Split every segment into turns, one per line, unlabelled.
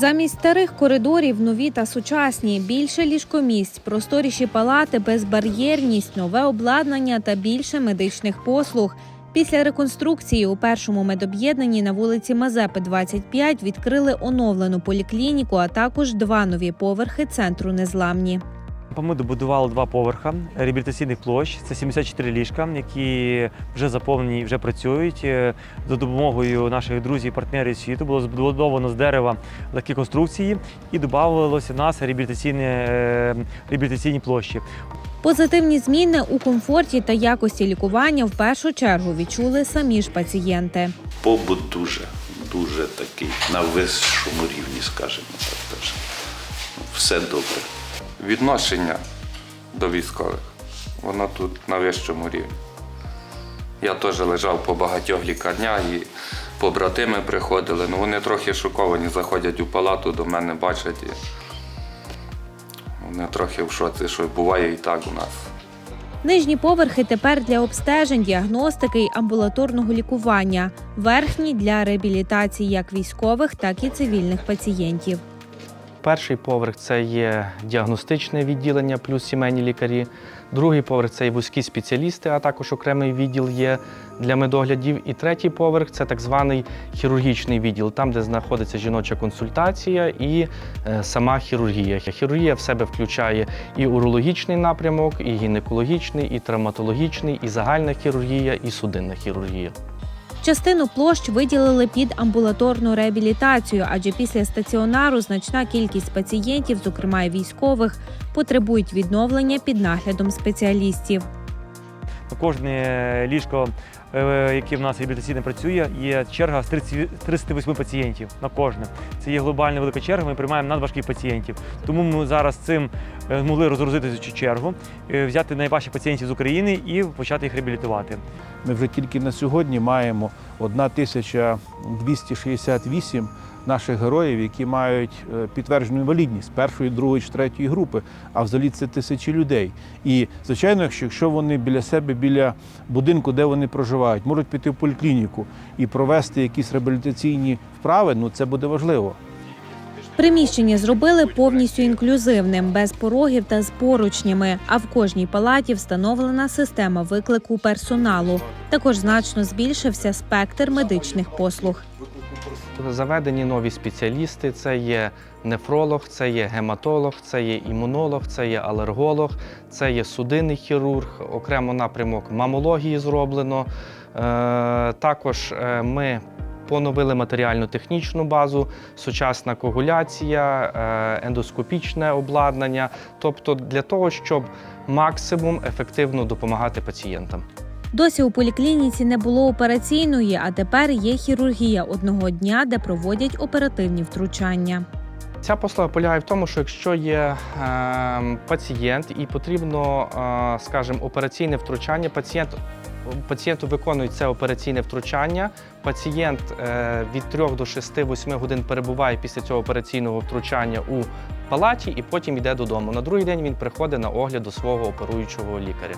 Замість старих коридорів нові та сучасні, більше ліжкомісць, просторіші палати, безбар'єрність, нове обладнання та більше медичних послуг. Після реконструкції у першому медоб'єднанні на вулиці Мазепи 25 відкрили оновлену поліклініку, а також два нові поверхи центру незламні.
Ми добудували два поверха реабілітаційних площ. Це 74 ліжка, які вже заповнені і вже працюють. Е, За допомогою наших друзів і партнерів світу було збудовано з дерева легкі конструкції і додавалося нас реабілітаційні, е, реабілітаційні площі.
Позитивні зміни у комфорті та якості лікування в першу чергу відчули самі ж пацієнти.
побут дуже, дуже такий на вищому рівні, скажімо так. Теж. Все добре.
Відношення до військових, воно тут на вищому рівні. Я теж лежав по багатьох лікарнях і побратими приходили. Ну вони трохи шоковані, заходять у палату до мене, бачать. І вони трохи в шоці, що буває і так у нас.
Нижні поверхи тепер для обстежень, діагностики й амбулаторного лікування, верхні для реабілітації як військових, так і цивільних пацієнтів.
Перший поверх це є діагностичне відділення плюс сімейні лікарі. Другий поверх це є вузькі спеціалісти, а також окремий відділ є для медоглядів. І третій поверх це так званий хірургічний відділ, там, де знаходиться жіноча консультація і е, сама хірургія. Хірургія в себе включає і урологічний напрямок, і гінекологічний, і травматологічний, і загальна хірургія, і судинна хірургія.
Частину площ виділили під амбулаторну реабілітацію, адже після стаціонару значна кількість пацієнтів, зокрема й військових, потребують відновлення під наглядом спеціалістів.
Кожне ліжко, е, яке в нас реабілітаційне працює, є черга з 38 пацієнтів на кожне. Це є глобальна велика черга. Ми приймаємо надважких пацієнтів. Тому ми зараз цим е, змогли розгрузити цю чергу, е, взяти найважчих пацієнтів з України і почати їх реабілітувати.
Ми вже тільки на сьогодні маємо 1268 наших героїв, які мають е, підтверджену інвалідність першої, другої чи третьої групи, а взагалі це тисячі людей. І звичайно, якщо- вони біля себе, біля будинку, де вони проживають, можуть піти в поліклініку і провести якісь реабілітаційні вправи, ну це буде важливо.
Приміщення зробили повністю інклюзивним, без порогів та з поручнями. А в кожній палаті встановлена система виклику персоналу. Також значно збільшився спектр медичних послуг.
Заведені нові спеціалісти: це є нефролог, це є гематолог, це є імунолог, це є алерголог, це є судинний хірург, окремо напрямок мамології зроблено. Е, Також е, ми поновили матеріально-технічну базу, сучасна когуляція, е, ендоскопічне обладнання, тобто для того, щоб максимум ефективно допомагати пацієнтам.
Досі у поліклініці не було операційної, а тепер є хірургія одного дня, де проводять оперативні втручання.
Ця послуга полягає в тому, що якщо є е, пацієнт і потрібно, е, скажімо, операційне втручання, пацієнт, пацієнту виконують це операційне втручання. Пацієнт е, від 3 до 6-8 годин перебуває після цього операційного втручання у палаті і потім йде додому. На другий день він приходить на огляд до свого оперуючого лікаря.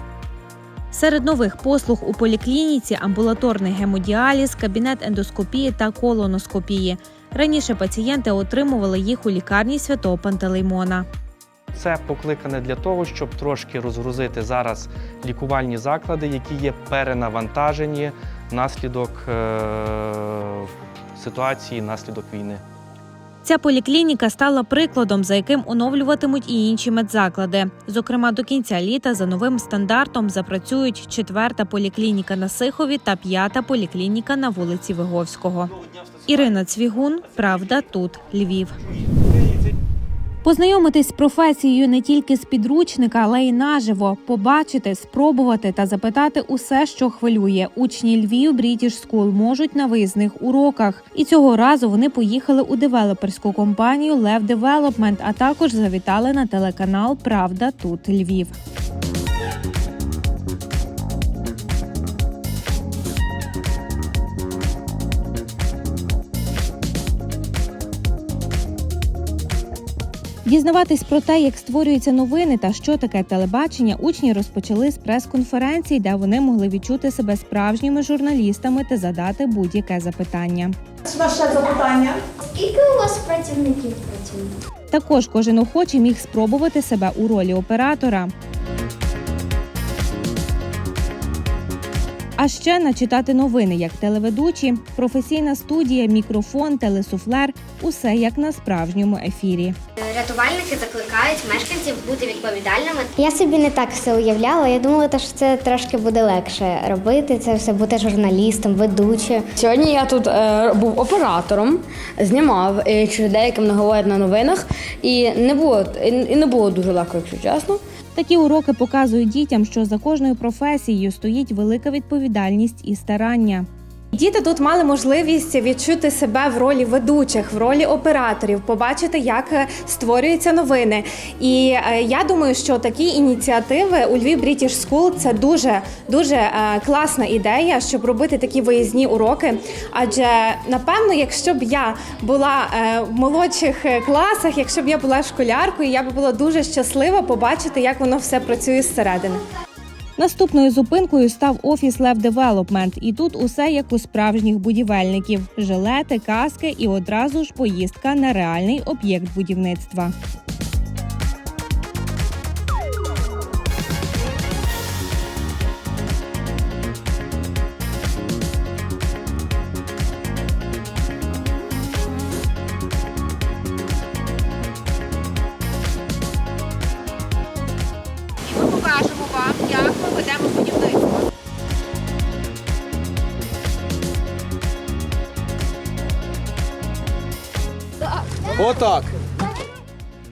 Серед нових послуг у поліклініці амбулаторний гемодіаліз, кабінет ендоскопії та колоноскопії. Раніше пацієнти отримували їх у лікарні святого Пантелеймона.
Це покликане для того, щоб трошки розгрузити зараз лікувальні заклади, які є перенавантажені внаслідок е- ситуації, внаслідок війни.
Ця поліклініка стала прикладом, за яким оновлюватимуть і інші медзаклади. Зокрема, до кінця літа за новим стандартом запрацюють четверта поліклініка на Сихові та п'ята поліклініка на вулиці Виговського. Ірина Цвігун, Правда, тут Львів. Познайомитись з професією не тільки з підручника, але й наживо, побачити, спробувати та запитати усе, що хвилює. Учні Львів British School можуть на виїзних уроках. І цього разу вони поїхали у девелоперську компанію Лев Девелопмент, а також завітали на телеканал Правда тут Львів. Дізнаватись про те, як створюються новини та що таке телебачення, учні розпочали з прес-конференцій, де вони могли відчути себе справжніми журналістами та задати будь-яке запитання.
Ваше запитання.
Скільки у вас працівників працює?
Також кожен охочий міг спробувати себе у ролі оператора. А ще начитати новини як телеведучі, професійна студія, мікрофон, телесуфлер усе як на справжньому ефірі.
Рятувальники закликають мешканців бути відповідальними. Я собі не так все уявляла. Я думала, що це трошки буде легше робити. Це все бути журналістом, ведучим.
Сьогодні я тут е, був оператором, знімав і чи деяким не говорять на новинах, і не було і не було дуже легко, якщо чесно.
Такі уроки показують дітям, що за кожною професією стоїть велика відповідальність і старання.
Діти тут мали можливість відчути себе в ролі ведучих, в ролі операторів, побачити, як е, створюються новини. І е, я думаю, що такі ініціативи у Львів British School – це дуже дуже е, класна ідея, щоб робити такі виїзні уроки. Адже напевно, якщо б я була в молодших класах, якщо б я була школяркою, я б була дуже щаслива побачити, як воно все працює зсередини.
Наступною зупинкою став офіс Лев Девелопмент, і тут усе як у справжніх будівельників: жилети, каски і одразу ж поїздка на реальний об'єкт будівництва.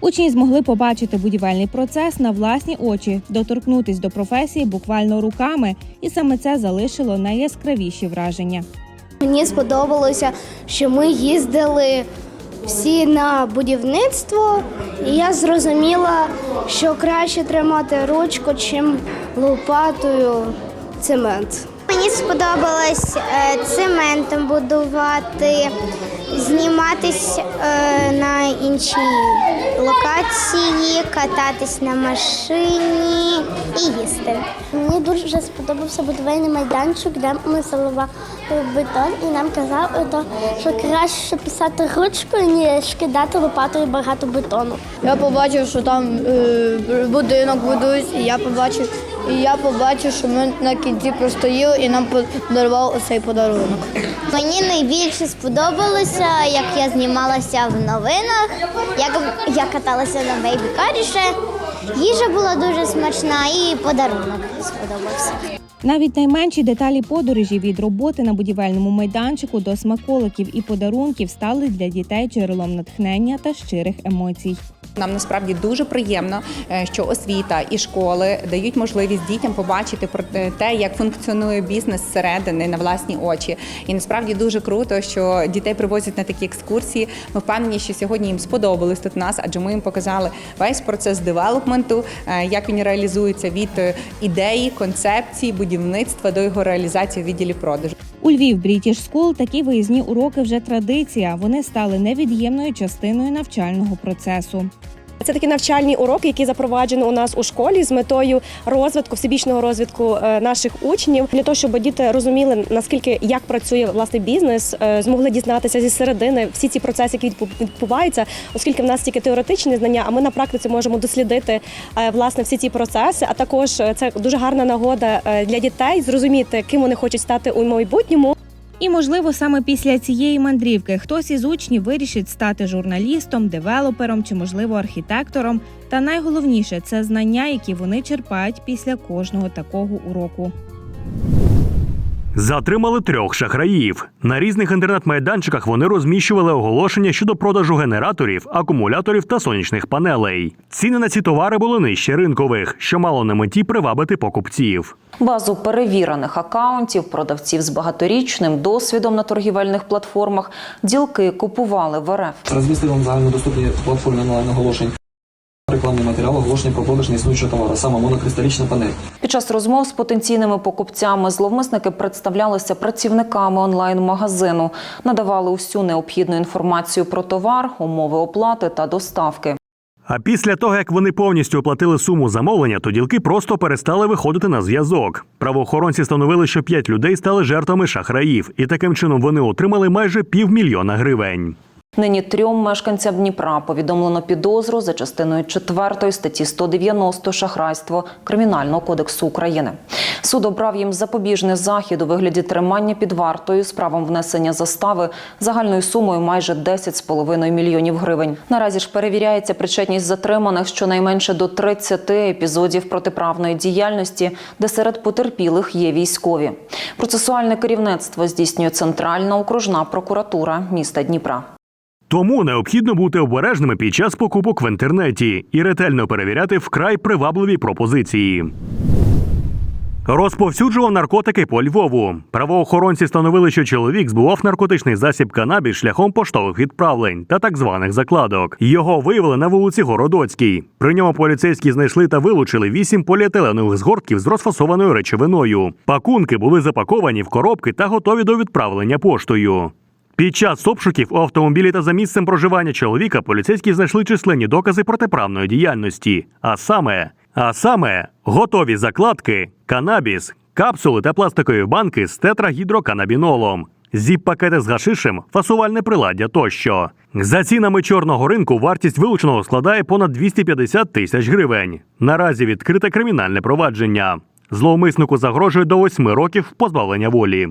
Учні змогли побачити будівельний процес на власні очі, доторкнутись до професії буквально руками, і саме це залишило найяскравіші враження.
Мені сподобалося, що ми їздили всі на будівництво, і я зрозуміла, що краще тримати ручку, чим лопатою цемент. Мені сподобалось е, цементом будувати, зніматись е, на іншій локації, кататись на машині і їсти. Мені дуже сподобався будівельний майданчик, де ми заливали бетон, і нам казали, що краще писати ручкою, ніж кидати лопатою багато бетону.
Я побачив, що там е, будинок будують, і я побачив, і я побачив, що ми на кінці простоїли і нам подарував цей подарунок.
Мені найбільше сподобалося, як я знімалася в новинах, як я каталася на бейбі-каріше. Їжа була дуже смачна і подарунок сподобався.
Навіть найменші деталі подорожі від роботи на будівельному майданчику до смаколиків і подарунків стали для дітей джерелом натхнення та щирих емоцій.
Нам насправді дуже приємно, е, що освіта і школи дають можливість дітям побачити про те, як функціонує бізнес зсередини на власні очі. І насправді дуже круто, що дітей привозять на такі екскурсії. Ми впевнені, що сьогодні їм сподобалось тут нас, адже ми їм показали весь процес девелопменту, е, як він реалізується від е, ідеї, концепції, будівництва до його реалізації в відділі продажу.
У Львів British School такі виїзні уроки вже традиція. Вони стали невід'ємною частиною навчального процесу.
Це такі навчальні уроки, які запроваджені у нас у школі з метою розвитку, всебічного розвитку е, наших учнів, для того, щоб діти розуміли наскільки як працює власне бізнес, е, змогли дізнатися зі середини всі ці процеси, які відбу- відбуваються, оскільки в нас тільки теоретичні знання, а ми на практиці можемо дослідити е, власне всі ці процеси. А також це дуже гарна нагода для дітей зрозуміти, ким вони хочуть стати у майбутньому.
І, можливо, саме після цієї мандрівки хтось із учнів вирішить стати журналістом, девелопером чи, можливо, архітектором. Та найголовніше це знання, які вони черпають після кожного такого уроку.
Затримали трьох шахраїв. На різних інтернет-майданчиках вони розміщували оголошення щодо продажу генераторів, акумуляторів та сонячних панелей. Ціни на ці товари були нижче ринкових, що мало на меті привабити покупців.
Базу перевірених акаунтів, продавців з багаторічним досвідом на торгівельних платформах, ділки купували в РФ.
Розмістили вам загальнодоступні платформи онлайн оголошень. Рекламний матеріал оголошення про продаж неіснуючого товару, саме монокристалічна панель.
Під час розмов з потенційними покупцями зловмисники представлялися працівниками онлайн-магазину, надавали усю необхідну інформацію про товар, умови оплати та доставки.
А після того, як вони повністю оплатили суму замовлення, то ділки просто перестали виходити на зв'язок. Правоохоронці встановили, що п'ять людей стали жертвами шахраїв, і таким чином вони отримали майже півмільйона гривень.
Нині трьом мешканцям Дніпра повідомлено підозру за частиною 4 статті 190 шахрайство Кримінального кодексу України. Суд обрав їм запобіжний захід у вигляді тримання під вартою з правом внесення застави загальною сумою майже 10,5 мільйонів гривень. Наразі ж перевіряється причетність затриманих щонайменше до 30 епізодів протиправної діяльності, де серед потерпілих є військові. Процесуальне керівництво здійснює Центральна окружна прокуратура міста Дніпра.
Тому необхідно бути обережними під час покупок в інтернеті і ретельно перевіряти вкрай привабливі пропозиції. Розповсюджував наркотики по Львову. Правоохоронці встановили, що чоловік збував наркотичний засіб канабіс шляхом поштових відправлень та так званих закладок. Його виявили на вулиці Городоцькій. При ньому поліцейські знайшли та вилучили вісім поліетиленових згортків з розфасованою речовиною. Пакунки були запаковані в коробки та готові до відправлення поштою. Під час обшуків у автомобілі та за місцем проживання чоловіка поліцейські знайшли численні докази протиправної діяльності, а саме, а саме готові закладки, канабіс, капсули та пластикові банки з тетрагідроканабінолом, зіп-пакети з гашишем, фасувальне приладдя тощо. За цінами чорного ринку вартість вилученого складає понад 250 тисяч гривень. Наразі відкрите кримінальне провадження. Зловмиснику загрожує до 8 років позбавлення волі.